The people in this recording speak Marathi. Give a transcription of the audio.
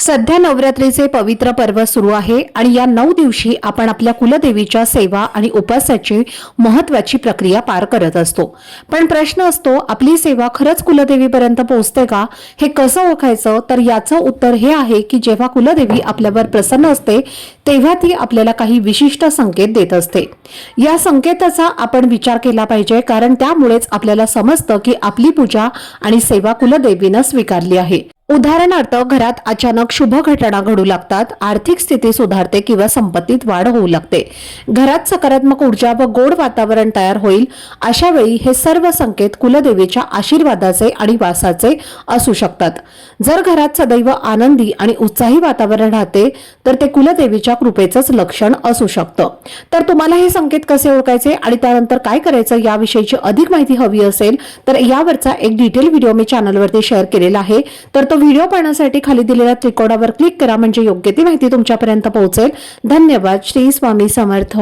सध्या नवरात्रीचे पवित्र पर्व सुरू आहे आणि या नऊ दिवशी आपण आपल्या कुलदेवीच्या सेवा आणि उपासाची महत्वाची प्रक्रिया पार करत असतो. पण प्रश्न असतो आपली सेवा खरंच कुलदेवीपर्यंत पोहोचते का? हे कसं ओळखायचं? तर याचं उत्तर हे आहे की जेव्हा कुलदेवी आपल्यावर प्रसन्न असते तेव्हा ती आपल्याला काही विशिष्ट संकेत देत असते. या संकेताचा आपण विचार केला पाहिजे कारण त्यामुळेच आपल्याला समजतं की आपली पूजा आणि सेवा कुलदेवीनं स्वीकारली आहे. उदाहरणार्थ घरात अचानक शुभ घटना घडू लागतात आर्थिक स्थिती सुधारते किंवा संपत्तीत वाढ होऊ लागते. घरात सकारात्मक ऊर्जा व गोड वातावरण तयार होईल अशा वेळी हे सर्व संकेत कुलदेवीच्या आशीर्वादाचे आणि वासाचे असू शकतात. जर घरात सदैव आनंदी आणि उत्साही वातावरण राहते तर ते कुलदेवीच्या कृपेचंच लक्षण असू शकतं. तर तुम्हाला हे संकेत कसे ओळखायचे आणि त्यानंतर काय करायचं याविषयीची अधिक माहिती हवी असेल तर यावरचा एक डिटेल व्हिडिओ मी चॅनलवरती शेअर केलेला आहे. तर तो व्हिडिओ पाहण्यासाठी खाली दिलेल्या त्रिकोणावर क्लिक करा म्हणजे योग्य ती माहिती तुमच्यापर्यंत पोहोचेल. धन्यवाद. श्री स्वामी समर्थ.